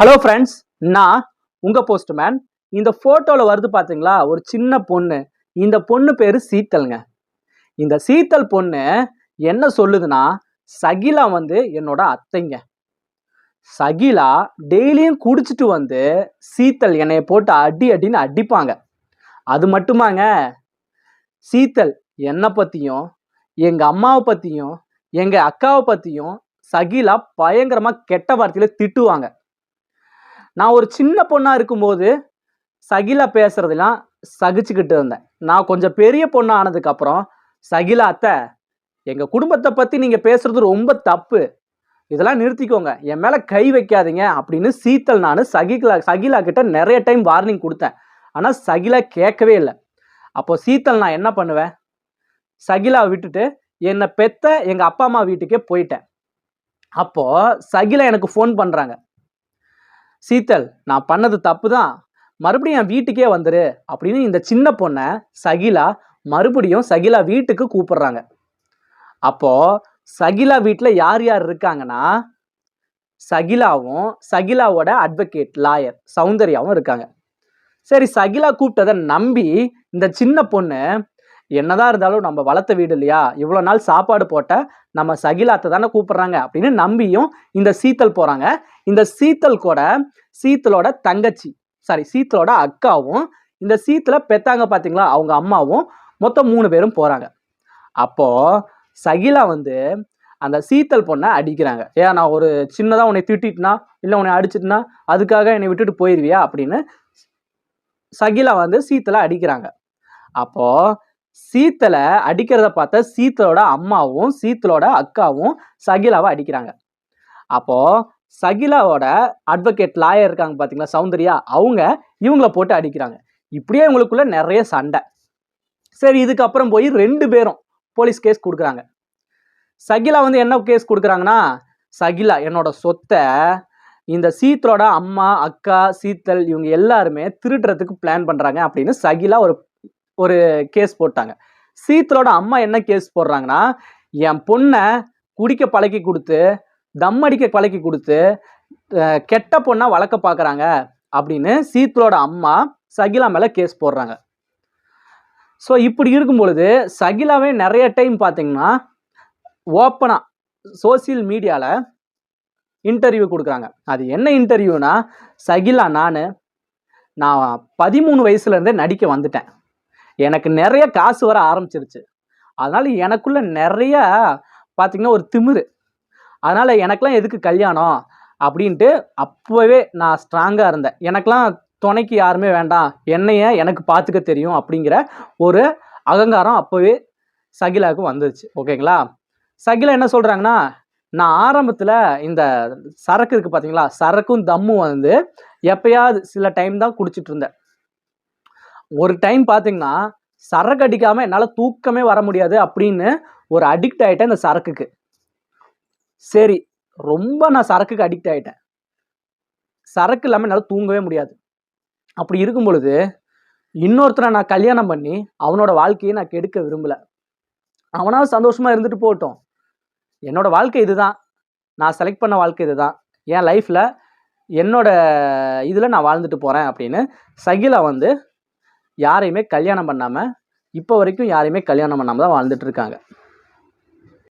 Hello friends நான் உங்கள் postman இந்த ஃபோட்டோவில் வருது பார்த்தீங்களா ஒரு சின்ன பொண்ணு. இந்த பொண்ணு பேர் சீத்தல்ங்க. இந்த சீத்தல் பொண்ணு என்ன சொல்லுதுன்னா சகிலா வந்து என்னோட அத்தைங்க. சகிலா டெய்லியும் குடிச்சிட்டு வந்து சீத்தல் என்னைய போட்டு அடி அடின்னு அடிப்பாங்க. அது மட்டுமாங்க. சீத்தல் என்னை பற்றியும் எங்கள் அம்மாவை பற்றியும் எங்கள் அக்காவை பற்றியும் சகிலா பயங்கரமாக கெட்ட வார்த்தையில் திட்டுவாங்க. நான் ஒரு சின்ன பொண்ணாக இருக்கும்போது சகிலா பேசுகிறதெல்லாம் சகிச்சுக்கிட்டு இருந்தேன். நான் கொஞ்சம் பெரிய பொண்ணாக ஆனதுக்கப்புறம் சகிலா அத்தை எங்கள் குடும்பத்தை பற்றி நீங்கள் பேசுறது ரொம்ப தப்பு. இதெல்லாம் நிறுத்திக்கோங்க. என் மேலே கை வைக்காதீங்க அப்படின்னு சீத்தல் நான் சகிலா சகிலா கிட்ட நிறைய டைம் வார்னிங் கொடுத்தேன். ஆனால் சகிலா கேட்கவே இல்லை. அப்போ சீத்தல் நான் என்ன பண்ணுவேன்? சகிலா விட்டுட்டு என்னை பெத்த எங்கள் அப்பா அம்மா வீட்டுக்கே போயிட்டேன். அப்போது சகிலா எனக்கு ஃபோன் பண்ணுறாங்க சீத்தல் நான் பண்ணது தப்பு தான் மறுபடியும் என் வீட்டுக்கே வந்துரு அப்படின்னு இந்த சின்ன பொண்ணை சகிலா மறுபடியும் சகிலா வீட்டுக்கு கூப்பிடுறாங்க. அப்போ சகிலா வீட்டில் யார் யார் இருக்காங்கன்னா சகிலாவும் சகிலாவோட அட்வொகேட் லாயர் சௌந்தர்யாவும் இருக்காங்க. சரி சகிலா கூப்பிட்டதை நம்பி இந்த சின்ன பொண்ணு என்னதான் இருந்தாலும் நம்ம வளர்த்த வீடு இல்லையா? இவ்வளோ நாள் சாப்பாடு போட்ட நம்ம சகிலாத்தை தானே கூப்பிட்றாங்க அப்படின்னு நம்பியும் இந்த சீத்தல் போகிறாங்க இந்த சீத்தல் கூட சீத்தலோட தங்கச்சி சாரி சீத்தலோட அக்காவும் இந்த சீத்தல பெத்தாங்க பார்த்தீங்களா அவங்க அம்மாவும் மொத்தம் மூணு பேரும் போகிறாங்க அப்போது சகிலா வந்து அந்த சீத்தல் பொண்ணை அடிக்கிறாங்க. ஏன் நான் ஒரு சின்னதாக உன்னை திட்டிட்டுனா இல்லை உன்னை அடிச்சிட்டுனா அதுக்காக என்னை விட்டுட்டு போயிருவியா? அப்படின்னு சகிலா வந்து சீத்தலை அடிக்கிறாங்க. அப்போது சீத்தலை அடிக்கிறத பார்த்த சீத்தலோட அம்மாவும் சீத்தலோட அக்காவும் சகிலாவை அடிக்கிறாங்க. அப்போது சகிலாவோட அட்வொகேட் லாயர் இருக்காங்க பார்த்தீங்களா சௌந்தர்யா அவங்க இவங்கள போட்டு அடிக்கிறாங்க. இப்படியே இவங்களுக்குள்ள நிறைய சண்டை. சரி இதுக்கப்புறம் போய் ரெண்டு பேரும் போலீஸ் கேஸ் கொடுக்குறாங்க. சகிலா வந்து என்ன கேஸ் கொடுக்குறாங்கன்னா சகிலா என்னோட சொத்தை இந்த சீத்தலோட அம்மா அக்கா சீத்தல் இவங்க எல்லாருமே திருடுறதுக்கு பிளான் பண்ணுறாங்க அப்படின்னு சகிலா ஒரு ஒரு கேஸ் போட்டாங்க. சீத்தலோட அம்மா என்ன கேஸ் போடுறாங்கன்னா என் பொண்ணை குடிக்க பழக்கி கொடுத்து தம் அடிக்க பழக்கி கொடுத்து கெட்ட பொண்ணா வளர்க்க பார்க்குறாங்க அப்படின்னு சீத்தலோட அம்மா சகிலா மேலே கேஸ் போடுறாங்க. ஸோ இப்படி இருக்கும் பொழுது சகிலாவே நிறைய டைம் பார்த்தீங்கன்னா ஓப்பனாக சோசியல் மீடியாவில் இன்டர்வியூ கொடுக்குறாங்க. அது என்ன இன்டர்வியூனா சகிலா நான் நான் பதிமூணு வயசுலேருந்தே நடிக்க வந்துட்டேன். எனக்கு நிறைய காசு வர ஆரம்பிச்சிருச்சு. அதனால் எனக்குள்ள நிறைய பார்த்திங்கன்னா ஒரு திமிரு. அதனால் எனக்கெலாம் எதுக்கு கல்யாணம்? அப்படின்ட்டு அப்போவே நான் ஸ்ட்ராங்காக இருந்தேன். எனக்கெலாம் துணைக்கு யாருமே வேண்டாம். என்னைய எனக்கு பார்த்துக்க தெரியும் அப்படிங்கிற ஒரு அகங்காரம் அப்போவே சகிலாவுக்கு வந்துருச்சு. ஓகேங்களா? சகிலா என்ன சொல்கிறாங்கன்னா நான் ஆரம்பத்தில் இந்த சரக்கு இருக்குது பார்த்தீங்களா சரக்கும் தம்மும் வந்து எப்பயாவது சில டைம் தான் குடிச்சிட்டு இருந்தேன். ஒரு டைம் பார்த்தீங்கன்னா சரக்கு அடிக்காமல் என்னால் தூக்கமே வர முடியாது அப்படின்னு ஒரு அடிக்ட் ஆகிட்டேன் இந்த சரக்குக்கு. சரி ரொம்ப நான் சரக்குக்கு அடிக்ட் ஆகிட்டேன் சரக்கு இல்லாமல் என்னால் தூங்கவே முடியாது. அப்படி இருக்கும் பொழுது இன்னொருத்தரை நான் கல்யாணம் பண்ணி அவனோட வாழ்க்கையை நான் கெடுக்க விரும்பலை. அவனாவது சந்தோஷமாக இருந்துட்டு போகட்டும். என்னோட வாழ்க்கை இதுதான். நான் செலக்ட் பண்ண வாழ்க்கை இதுதான். என் லைஃப்பில் என்னோட இதில் நான் வாழ்ந்துட்டு போகிறேன் அப்படின்னு சகிலா வந்து யாரையுமே கல்யாணம் பண்ணாமல் இப்போ வரைக்கும் யாரையுமே கல்யாணம் பண்ணாமல் தான் வாழ்ந்துட்டு இருக்காங்க.